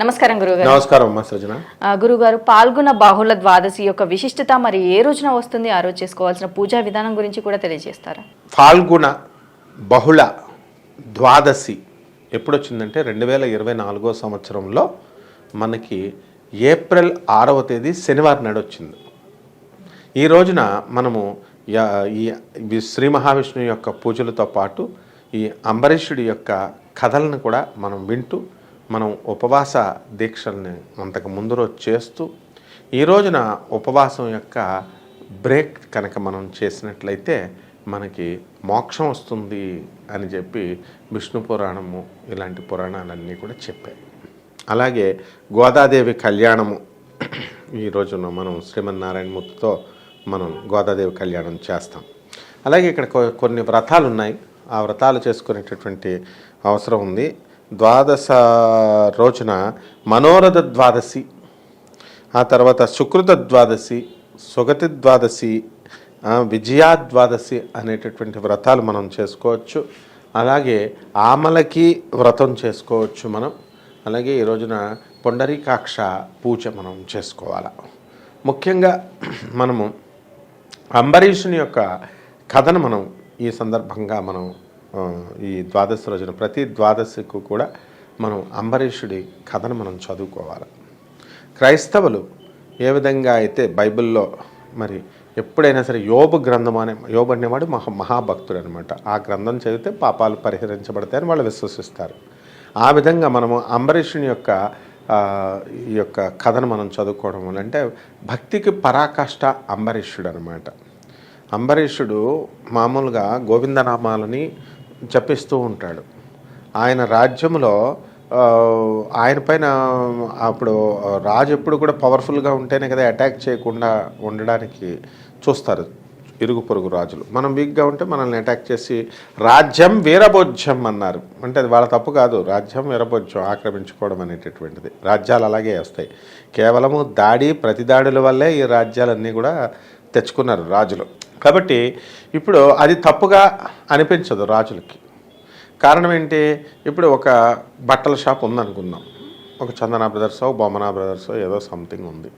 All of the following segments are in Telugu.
నమస్కారం గురుగారు. నమస్కారం సృజన. గురుగారు పాల్గొన బాహుళ ద్వాదశి యొక్క విశిష్టత మరి ఏ రోజున వస్తుంది? ఆ రోజు చేసుకోవాల్సిన పూజా విధానం గురించి కూడా తెలియజేస్తారా? ఫాల్గుణ బహుళ ద్వాదశి ఎప్పుడు వచ్చిందంటే రెండు వేల ఇరవై నాలుగో సంవత్సరంలో మనకి ఏప్రిల్ ఆరవ తేదీ శనివారం నాడు వచ్చింది. ఈ రోజున మనము ఈ శ్రీ మహావిష్ణువు యొక్క పూజలతో పాటు ఈ అంబరీషుడి యొక్క కథలను కూడా మనం వింటూ మనం ఉపవాస దీక్షల్ని అంతకు ముందు రోజు చేస్తూ ఈ రోజున ఉపవాసం యొక్క బ్రేక్ కనుక మనం చేసినట్లయితే మనకి మోక్షం వస్తుంది అని చెప్పి విష్ణు పురాణము ఇలాంటి పురాణాలన్నీ కూడా చెప్పాయి. అలాగే గోదాదేవి కళ్యాణము ఈ రోజున మనం శ్రీమన్నారాయణమూర్తితో మనం గోదాదేవి కళ్యాణం చేస్తాం. అలాగే ఇక్కడ కొ- కొన్ని వ్రతాలు ఉన్నాయి ఆ వ్రతాలు చేసుకునేటటువంటి అవసరం ఉంది. ద్వాదశ రోజున మనోరథ ద్వాదశి ఆ తర్వాత సుకృత ద్వాదశి సుగతి ద్వాదశి విజయా ద్వాదశి అనేటటువంటి వ్రతాలు మనం చేసుకోవచ్చు. అలాగే ఆమలకి వ్రతం చేసుకోవచ్చు మనం. అలాగే ఈ రోజున పొండరీకాక్ష పూజ మనం చేసుకోవాలి. ముఖ్యంగా మనము అంబరీషుని యొక్క కథను మనం ఈ సందర్భంగా మనం ఈ ద్వాదశి రోజున ప్రతి ద్వాదశికు కూడా మనం అంబరీషుడి కథను మనం చదువుకోవాలి. క్రైస్తవులు ఏ విధంగా అయితే బైబిల్లో మరి ఎప్పుడైనా సరే యోబు గ్రంథం అనే యోబు అనేవాడు మహా మహాభక్తుడు అనమాట ఆ గ్రంథం చదివితే పాపాలు పరిహరించబడతాయని వాళ్ళు విశ్వసిస్తారు. ఆ విధంగా మనము అంబరీషుని యొక్క ఈ యొక్క కథను మనం చదువుకోవడం వల్ల అంటే భక్తికి పరాకాష్ట అంబరీషుడు అనమాట అంబరీషుడు మామూలుగా గోవిందనామాలని జపిస్తూ ఉంటాడు. ఆయన రాజ్యంలో ఆయన పైన అప్పుడు రాజు ఎప్పుడు కూడా పవర్ఫుల్గా ఉంటేనే కదా అటాక్ చేయకుండా ఉండడానికి చూస్తారు ఇరుగు పొరుగు రాజులు. మనం వీక్గా ఉంటే మనల్ని అటాక్ చేసి రాజ్యం వీరభోజ్యం అన్నారు. అంటే అది వాళ్ళ తప్పు కాదు రాజ్యం వీరభోజ్యం ఆక్రమించుకోవడం అనేటటువంటిది. రాజ్యాలు అలాగే వస్తాయి. కేవలము దాడి ప్రతిదాడుల వల్లే ఈ రాజ్యాలన్నీ కూడా తెచ్చుకున్నారు రాజులు. కాబట్టి ఇప్పుడు అది తప్పుగా అనిపించదు రాజులకి. కారణం ఏంటి? ఇప్పుడు ఒక బట్టల షాప్ ఉందనుకుందాం. ఒక చందన బ్రదర్సో బొమ్మనా బ్రదర్సో ఏదో సంథింగ్ ఉంది.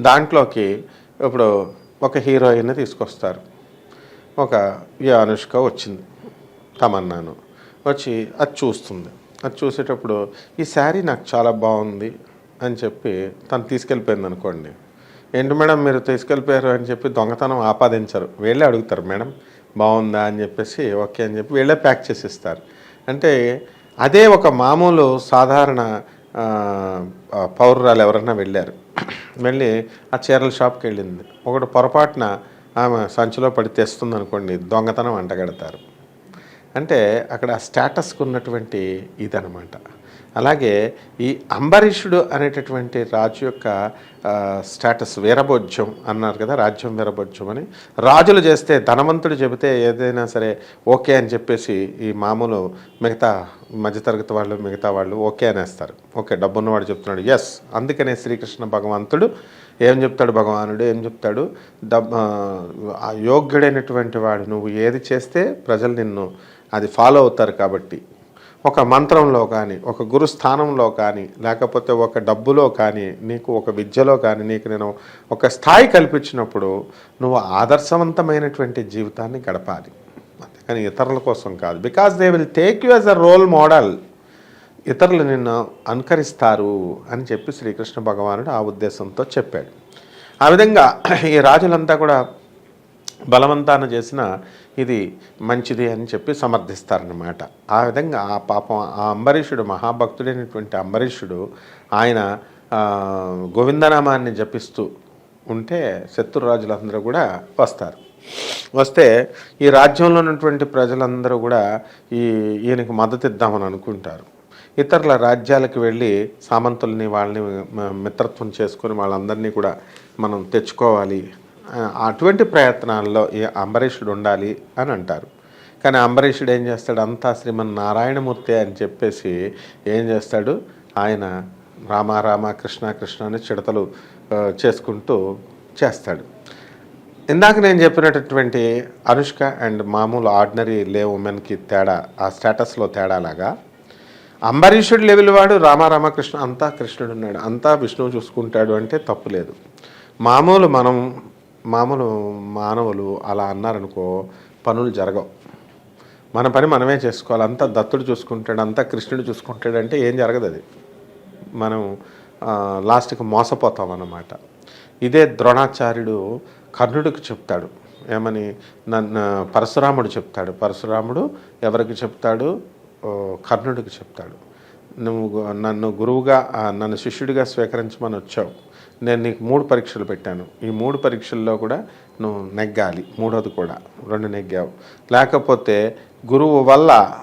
దాంట్లోకి ఇప్పుడు ఒక హీరోయిన్ తీసుకొస్తారు. ఒక ఈ అనుష్క వచ్చింది. తమన్నాను. వచ్చి అది చూస్తుంది. అది చూసేటప్పుడు ఈ శారీ నాకు చాలా బాగుంది అని చెప్పి తను తీసుకెళ్ళిపోయింది అనుకోండి ఏంటి మేడం మీరు తీసుకెళ్ళిపోయారు అని చెప్పి దొంగతనం ఆపాదించరు. వీళ్ళే అడుగుతారు మేడం బాగుందా? అని చెప్పేసి ఓకే అని చెప్పి వీళ్ళే ప్యాక్ చేసి ఇస్తారు అంటే అదే ఒక మామూలు సాధారణ పౌరురాలు ఎవరైనా వెళ్ళారు. వెళ్ళి ఆ చీరల షాప్కి వెళ్ళింది. ఒకటి పొరపాటున ఆమె సంచిలో పడి తెస్తుంది అనుకోండి దొంగతనం అంటగడతారు. అంటే అక్కడ స్టేటస్కు ఉన్నటువంటి ఇదనమాట. అలాగే ఈ అంబరీషుడు అనేటటువంటి రాజు యొక్క స్టేటస్ వీరభోజ్యం అన్నారు కదా రాజ్యం వీరభోజ్యం అని. రాజులు చేస్తే ధనవంతుడు చెబితే ఏదైనా సరే ఓకే అని చెప్పేసి ఈ మామూలు మిగతా మధ్యతరగతి వాళ్ళు మిగతా వాళ్ళు ఓకే అనేస్తారు. ఓకే డబ్బున్నవాడు చెప్తున్నాడు ఎస్ అందుకనే శ్రీకృష్ణ భగవంతుడు ఏం చెప్తాడు? భగవానుడు ఏం చెప్తాడు? డబ్ యోగ్యుడైనటువంటి వాడు నువ్వు ఏది చేస్తే ప్రజలు నిన్ను అది ఫాలో అవుతారు కాబట్టి ఒక మంత్రంలో కానీ ఒక గురు స్థానంలో కానీ లేకపోతే ఒక డబ్బులో కానీ నీకు ఒక విద్యలో కానీ నీకు నేను ఒక స్థాయి కల్పించినప్పుడు నువ్వు ఆదర్శవంతమైనటువంటి జీవితాన్ని గడపాలి. అంతేకాని ఇతరుల కోసం కాదు. Because they will take you as a role model ఇతరులు నిన్ను అనుకరిస్తారు అని చెప్పి శ్రీకృష్ణ భగవానుడు ఆ ఉద్దేశంతో చెప్పాడు. ఆ విధంగా ఈ రాజులంతా కూడా బలవంతాన చేసిన ఇది మంచిది అని చెప్పి సమర్థిస్తారనమాట ఆ విధంగా ఆ పాపం ఆ అంబరీషుడు మహాభక్తుడైనటువంటి అంబరీషుడు ఆయన గోవిందనామాన్ని జపిస్తూ ఉంటే శత్రురాజులందరూ కూడా వస్తారు. వస్తే ఈ రాజ్యంలో ఉన్నటువంటి ప్రజలందరూ కూడా ఈ ఈయనకు మద్దతు ఇద్దామని అనుకుంటారు. ఇతరుల రాజ్యాలకు వెళ్ళి సామంతుల్ని వాళ్ళని మిత్రత్వం చేసుకొని వాళ్ళందరినీ కూడా మనం తెచ్చుకోవాలి. అటువంటి ప్రయత్నాల్లో ఏ అంబరీషుడు ఉండాలి అని అంటారు. కానీ అంబరీషుడు ఏం చేస్తాడు? అంతా శ్రీమన్ నారాయణమూర్తి అని చెప్పేసి ఏం చేస్తాడు? ఆయన రామ రామ కృష్ణ కృష్ణ అని చిడతలు చేసుకుంటూ చేస్తాడు. ఇందాక నేను చెప్పినటువంటి అనుష్క అండ్ మామూలు ఆర్డినరీ లే ఉమెన్కి తేడా ఆ స్టేటస్లో తేడా లాగా అంబరీషుడు లెవెల్ వాడు రామారామకృష్ణ అంతా కృష్ణుడు ఉన్నాడు. అంతా విష్ణువు చూసుకుంటాడు అంటే తప్పు లేదు. మామూలు మనం మామూలు మానవులు అలా అన్నారనుకో పనులు జరగవు. మన పని మనమే చేసుకోవాలి. అంతా దత్తుడు చూసుకుంటాడు అంతా కృష్ణుడు చూసుకుంటాడంటే ఏం జరగదు అది మనం లాస్ట్కి మోసపోతాం అన్నమాట. ఇదే ద్రోణాచార్యుడు కర్ణుడికి చెప్తాడు. ఏమని? నన్ను పరశురాముడు చెప్తాడు. పరశురాముడు ఎవరికి చెప్తాడు? కర్ణుడికి చెప్తాడు. నువ్వు నన్ను గురువుగా నన్ను శిష్యుడిగా స్వీకరించమని వచ్చావు. నేను నీకు మూడు పరీక్షలు పెట్టాను. ఈ మూడు పరీక్షల్లో కూడా నువ్వు నెగ్గాలి. మూడోది కూడా. రెండు నెగ్గావు. లేకపోతే గురువు వల్ల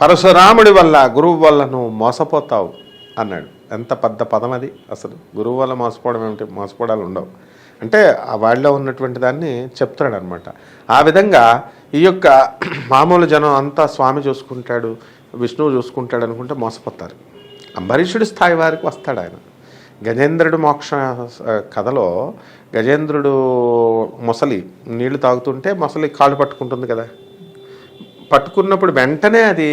పరశురాముడి వల్ల గురువు వల్ల నువ్వు మోసపోతావు అన్నాడు. ఎంత పెద్ద పదం అది అసలు. గురువు వల్ల మోసపోవడం ఏమిటి? మోసపోవడాలు ఉండవు. అంటే ఆ వాళ్ళలో ఉన్నటువంటి దాన్ని చెప్తాడు అనమాట ఆ విధంగా ఈ యొక్క మామూలు జనం అంతా స్వామి చూసుకుంటాడు విష్ణువు చూసుకుంటాడు అనుకుంటే మోసపోతారు. అంబరీషుడి స్థాయి వారికి వస్తాడు ఆయన. గజేంద్రుడు మోక్ష కథలో గజేంద్రుడు మొసలి నీళ్ళు తాగుతుంటే మొసలి కాళ్ళు పట్టుకుంటుంది కదా. పట్టుకున్నప్పుడు వెంటనే అది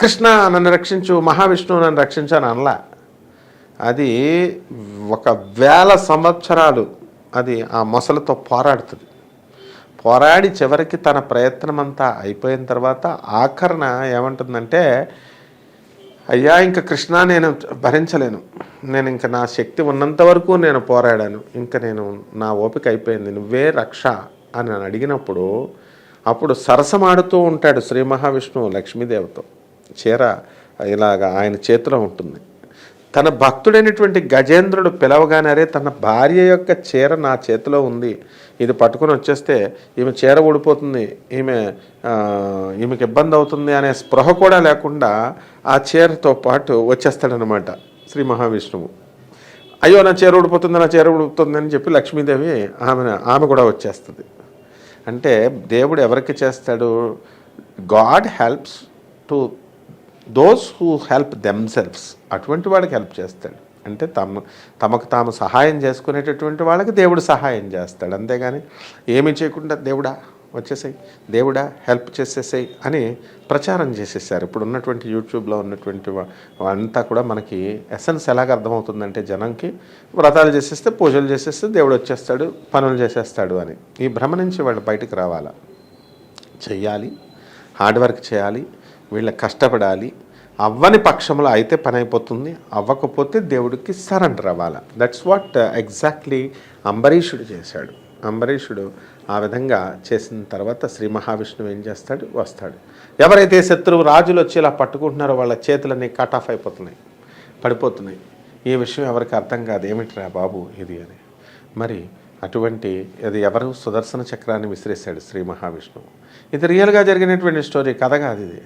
కృష్ణ నన్ను రక్షించు మహావిష్ణువు నన్ను రక్షించు అని అనలా. అది ఒక వేల సంవత్సరాలు అది ఆ మొసలితో పోరాడుతుంది. పోరాడి చివరికి తన ప్రయత్నం అంతా అయిపోయిన తర్వాత ఆఖరణ ఏమంటుందంటే అయ్యా ఇంకా కృష్ణ నేను భరించలేను. నేను ఇంకా నా శక్తి ఉన్నంత వరకు నేను పోరాడాను. ఇంకా నేను నా ఓపిక అయిపోయింది. నువ్వే రక్ష అని నన్ను అడిగినప్పుడు అప్పుడు సరసమాడుతూ ఉంటాడు శ్రీ మహావిష్ణువు లక్ష్మీదేవతో. చీర ఇలాగా ఆయన చేతిలో ఉంటుంది. తన భక్తుడైనటువంటి గజేంద్రుడు పిలవగానే అరే తన భార్య యొక్క చీర నా చేతిలో ఉంది. ఇది పట్టుకొని వచ్చేస్తే ఈమె చీర ఊడిపోతుంది. ఈమె ఈమెకి ఇబ్బంది అవుతుంది అనే స్పృహ కూడా లేకుండా ఆ చీరతో పాటు వచ్చేస్తాడనమాట శ్రీ మహావిష్ణువు. అయ్యో నా చీర ఊడిపోతుంది నా చీర ఊడిపోతుంది అని చెప్పి లక్ష్మీదేవి ఆమె ఆమె కూడా వచ్చేస్తుంది. అంటే దేవుడు ఎవరికి చేస్తాడు? God helps to those who help themselves అటువంటి వాడికి హెల్ప్ చేస్తాడు. అంటే తమ తమకు తాము సహాయం చేసుకునేటటువంటి వాళ్ళకి దేవుడు సహాయం చేస్తాడు. అంతేగాని ఏమి చేయకుండా దేవుడా? వచ్చేసాయి దేవుడా హెల్ప్ చేసేసాయి అని ప్రచారం చేసేసారు. ఇప్పుడు ఉన్నటువంటి యూట్యూబ్లో ఉన్నటువంటి అంతా కూడా మనకి ఎసెన్స్ ఎలాగ అర్థమవుతుందంటే జనంకి వ్రతాలు చేసేస్తే పూజలు చేసేస్తే దేవుడు వచ్చేస్తాడు పనులు చేసేస్తాడు అని. ఈ భ్రమ నుంచి వాళ్ళు బయటకు రావాలా? చెయ్యాలి హార్డ్ వర్క్ చేయాలి వీళ్ళ కష్టపడాలి అవ్వని పక్షంలో అయితే పని అయిపోతుంది అవ్వకపోతే దేవుడికి సరెండర్ అవ్వాలి? దట్స్ వాట్ ఎగ్జాక్ట్లీ అంబరీషుడు చేశాడు. అంబరీషుడు ఆ విధంగా చేసిన తర్వాత శ్రీ మహావిష్ణువు ఏం చేస్తాడు? వస్తాడు. ఎవరైతే శత్రువు రాజులు వచ్చి ఇలా పట్టుకుంటున్నారో వాళ్ళ చేతులన్నీ కట్ ఆఫ్ అయిపోతున్నాయి పడిపోతున్నాయి. ఈ విషయం ఎవరికి అర్థం కాదు. ఏమిటిరా బాబు ఇది అని. మరి అటువంటి అది ఎవరు? సుదర్శన చక్రాన్ని విసిరేశాడు శ్రీ మహావిష్ణువు. ఇది రియల్గా జరిగినటువంటి స్టోరీ కథ కాదు ఇది.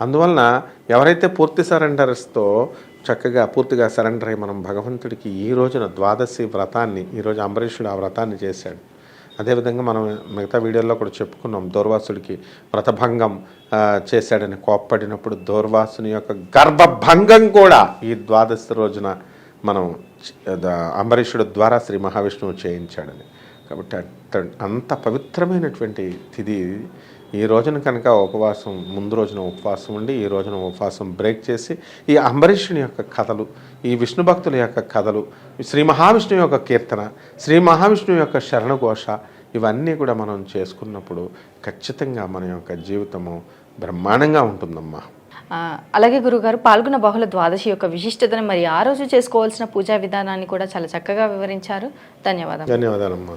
అందువలన ఎవరైతే పూర్తి సరెండర్స్తో చక్కగా పూర్తిగా సరెండర్ అయ్యి మనం భగవంతుడికి ఈ రోజున ద్వాదశి వ్రతాన్ని ఈరోజు అంబరీషుడు ఆ వ్రతాన్ని చేశాడు. అదేవిధంగా మనం మిగతా వీడియోలో కూడా చెప్పుకున్నాం దూర్వాసుడికి వ్రతభంగం చేశాడని కోప్పడినప్పుడు దూర్వాసుని యొక్క గర్భభంగం కూడా ఈ ద్వాదశి రోజున మనం అంబరీషుడు ద్వారా శ్రీ మహావిష్ణువు చేయించాడని. కాబట్టి అంత- అంత పవిత్రమైనటువంటి తిథి ఈ రోజున కనుక ఉపవాసం ముందు రోజున ఉపవాసం ఉండి ఈ రోజున ఉపవాసం బ్రేక్ చేసి ఈ అంబరీషుని యొక్క కథలు ఈ విష్ణు భక్తుల యొక్క కథలు శ్రీ మహావిష్ణువు యొక్క కీర్తన శ్రీ మహావిష్ణువు యొక్క శరణఘోష ఇవన్నీ కూడా మనం చేసుకున్నప్పుడు ఖచ్చితంగా మన యొక్క జీవితము బ్రహ్మాండంగా ఉంటుందమ్మా. అలాగే గురుగారు పాల్గొన్న బహుళ ద్వాదశి యొక్క విశిష్టతను మరి ఆ రోజు చేసుకోవాల్సిన పూజా విధానాన్ని కూడా చాలా చక్కగా వివరించారు. ధన్యవాదాలు ధన్యవాదాలమ్మా.